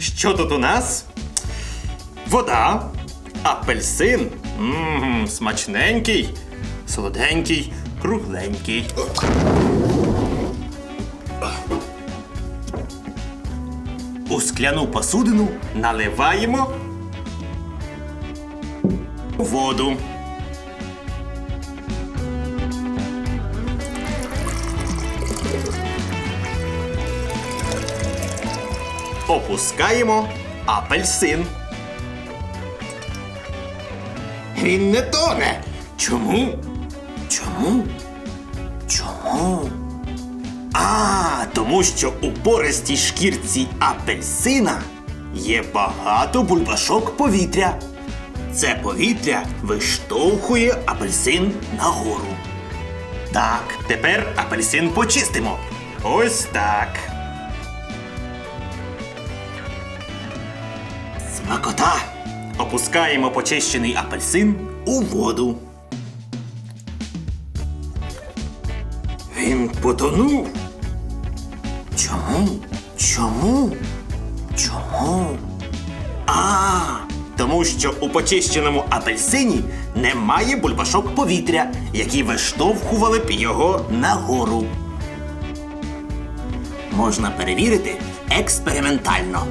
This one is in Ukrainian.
Що тут у нас? Вода, апельсин. Ммм, смачненький, солоденький, кругленький. У скляну посудину наливаємо воду. Опускаємо апельсин. Він не тоне. Чому? Чому? Чому? А, тому що у пористій шкірці апельсина є багато бульбашок повітря. Це повітря виштовхує апельсин нагору. Так, тепер апельсин почистимо. Ось так. Смакота. Опускаємо почищений апельсин у воду. Він потонув. Чому? Чому? Чому? А, тому що у почищеному апельсині немає бульбашок повітря, які виштовхували б його нагору. Можна перевірити експериментально.